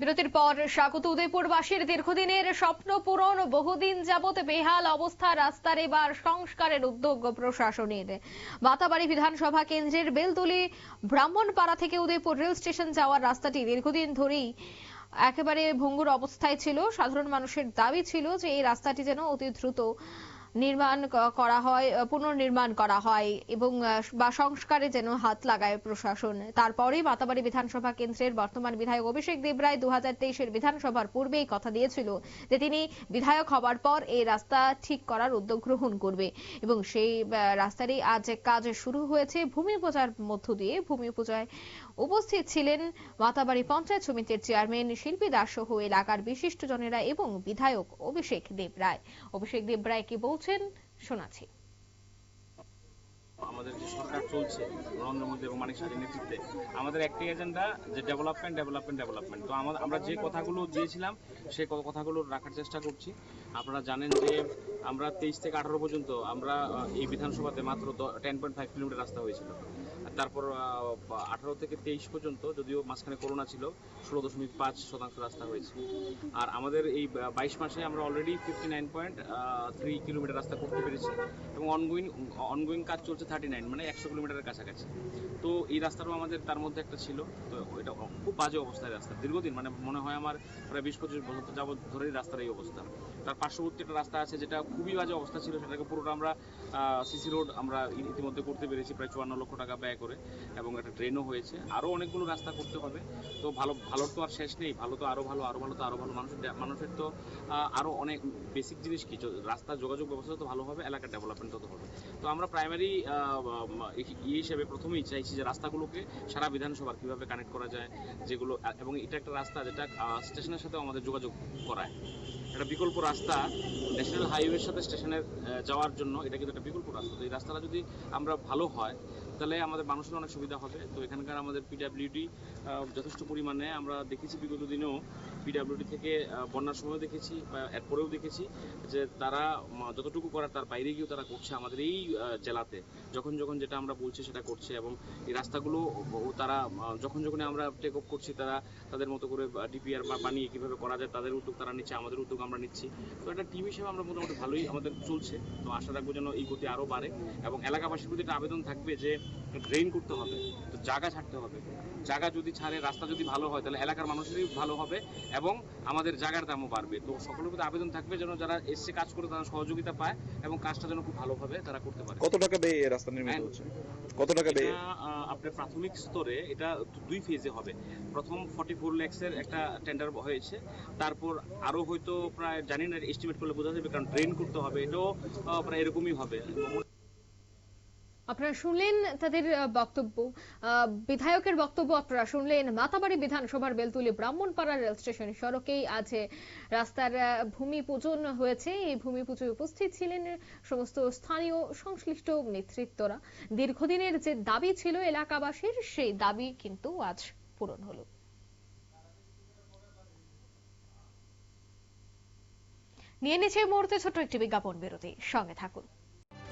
বিরতির পর স্বাগত উদয়পুরবাসীর দীর্ঘদিনের স্বপ্ন পূরণ, বহুদিন যাবত বেহাল অবস্থা রাস্তার এবার সংস্কারের উদ্যোগ প্রশাসনের। বাতাবাড়ি বিধানসভা কেন্দ্রের বেলতুলি ব্রাহ্মণপাড়া থেকে উদয়পুর রেল স্টেশন যাওয়ার রাস্তাটি দীর্ঘদিন ধরেই একেবারে ভঙ্গুর অবস্থায় ছিল। সাধারণ মানুষের দাবি ছিল যে এই রাস্তাটি যেন অতি দ্রুত নির্মাণ করা হয় পুনর্নির্মাণ করা হয় এবং বা সংস্কারে যেন হাত লাগায় প্রশাসন। তারপরেই মাতাবাড়ি বিধানসভা কেন্দ্রের বর্তমান বিধায়ক অভিষেক দেবরায় দু হাজার বিধানসভার পূর্বেই কথা দিয়েছিল যে তিনি বিধায়ক হবার পর এই রাস্তা ঠিক করার উদ্যোগ গ্রহণ করবে এবং সেই রাস্তারই আজ কাজ শুরু হয়েছে। ভূমি পূজার মধ্য দিয়ে ভূমি পূজায় উপস্থিত ছিলেন মাতাবাড়ি পঞ্চায়েত সমিতির চেয়ারম্যান শিল্পী দাস সহ এলাকার বিশিষ্টজনেরা এবং বিধায়ক অভিষেক দেবরায়। অভিষেক দেবরায় কি বলছেন শোনাচ্ছি। আমাদের সরকার চলছে, নরেন্দ্র মোদী এবং মানিক সাহের নেতৃত্বে। আমাদের একটি এজেন্ডা যে ডেভেলপমেন্ট ডেভেলপমেন্ট ডেভেলপমেন্ট তো আমরা আমরা যে কথাগুলো দিয়েছিলাম সেই কথাগুলো রাখার চেষ্টা করছি। আপনারা জানেন যে আমরা তেইশ থেকে আঠারো পর্যন্ত আমরা এই বিধানসভাতে মাত্র টেন পয়েন্ট ফাইভ কিলোমিটার রাস্তা হয়েছিল। তারপর আঠারো থেকে তেইশ পর্যন্ত যদিও মাঝখানে করোনা ছিল, ষোলো দশমিক পাঁচ শতাংশ রাস্তা হয়েছে। আর আমাদের এই বাইশ মাসে আমরা already fifty nine point three kilometre রাস্তা করতে পেরেছি। এবং অনগোয়িং অনগোয়িং কাজ চলছে থার্টি নাইন মানে একশো কিলোমিটারের কাছাকাছি। তো এই রাস্তাটাও আমাদের তার মধ্যে একটা ছিল। তো এটা খুব বাজে অবস্থায় রাস্তা। দীর্ঘদিন মানে মনে হয় আমার প্রায় বিশ পঁচিশ বছর যাবত ধরেই রাস্তার এই অবস্থা। তার পার্শ্ববর্তী একটা রাস্তা আছে যেটা খুবই বাজে অবস্থা ছিল। সেটাকে পুরোটা আমরা সিসি রোড আমরা ইতিমধ্যে করতে পেরেছি প্রায় চুয়ান্ন লক্ষ টাকা ব্যয় করে। এবং একটা ট্রেনও হয়েছে। আরও অনেকগুলো রাস্তা করতে হবে। তো ভালো, ভালোর তো আর শেষ নেই। ভালো তো আরও ভালো আরও ভালো তো আরও ভালো। মানুষের মানুষের তো আরও অনেক বেসিক জিনিস কি? রাস্তার যোগাযোগ ব্যবস্থা তো ভালো হবে, এলাকার ডেভেলপমেন্ট তত হবে। তো আমরা প্রাইমারি ইয়ে হিসেবে প্রথমেই চাইছি যে রাস্তাগুলোকে সারা বিধানসভার কীভাবে কানেক্ট করা যায়, যেগুলো, এবং এটা একটা রাস্তা যেটা স্টেশনের সাথে আমাদের যোগাযোগ করায়। একটা বিকল্প রাস্তা ন্যাশনাল হাইওয়ের সাথে স্টেশনের যাওয়ার জন্য এটা কিন্তু একটা বিকল্প রাস্তা। তো এই রাস্তাটা যদি আমরা ভালো হয় তাহলে আমাদের মানুষের অনেক সুবিধা হবে। তো এখানকার আমাদের পিডাব্লিউডি যথেষ্ট পরিমাণে আমরা দেখেছি বিগত দিনেও পিডাব্লিউডি থেকে বন্যার সময় দেখেছি বা এরপরেও দেখেছি যে তারা যতটুকু করার তার বাইরে গিয়েও তারা করছে আমাদের এই জেলাতে। যখন যখন যেটা আমরা বলছি সেটা করছে এবং এই রাস্তাগুলো তারা যখন যখন আমরা টেক অফ করছি তারা তাদের মতো করে ডিপিআর বানিয়ে কীভাবে করা যায় তাদের উদ্যোগ তারা নিচ্ছে, আমাদের উদ্যোগ আমরা নিচ্ছি। তো একটা টিম হিসেবে আমরা মোটামুটি ভালোই আমাদের চলছে। তো আশা রাখব যেন এই গতি আরও বাড়ে এবং এলাকাবাসীর প্রতি একটা আবেদন থাকবে যে ড্রেন করতে হবে তো জায়গা ছাড়তে হবে। জায়গা যদি ছাড়ে রাস্তা যদি ভালো হয় তাহলে এলাকার মানুষেরই ভালো হবে এবং আমাদের জায়গার দামও বাড়বে। তো সকলের প্রতি আবেদন থাকবে যেন যারা এসছে কাজ করে তারা সহযোগিতা পায় এবং কাজটা যেন খুব ভালোভাবে তারা করতে পারে। কত টাকা ব্যয়ে রাস্তা নির্মিত হ্যাঁ। হচ্ছে? কত টাকা ব্যয়ে? আপনার প্রাথমিক স্তরে এটা দুই ফেজে হবে। প্রথম ফর্টি ফোর ল্যাক্সের একটা টেন্ডার হয়েছে। তারপর আরও হয়তো প্রায় জানি না এস্টিমেট করলে বোঝা যাবে কারণ ড্রেন করতে হবে। এটাও প্রায় এরকমই হবে। আপনারা শুনলেন তাদের বক্তব্য। বিধায়কের বক্তব্য আপনারা শুনলেন। মাতাবাড়ি বিধানসভার বেলতুলি ব্রাহ্মণপাড়া রেল স্টেশন সড়কেই আজ রাস্তার ভূমি পূজন হয়েছে। এই ভূমি পুজোয় উপস্থিত ছিলেন সমস্ত স্থানীয় সংশ্লিষ্ট নেতৃত্বরা। দীর্ঘদিনের যে দাবি ছিল এলাকাবাসীর, সেই দাবি কিন্তু আজ পূরণ হলো। নিয়ে নিচ্ছে মুহূর্তে ছোট একটি বিজ্ঞাপন বিরতি। সঙ্গে থাকুন।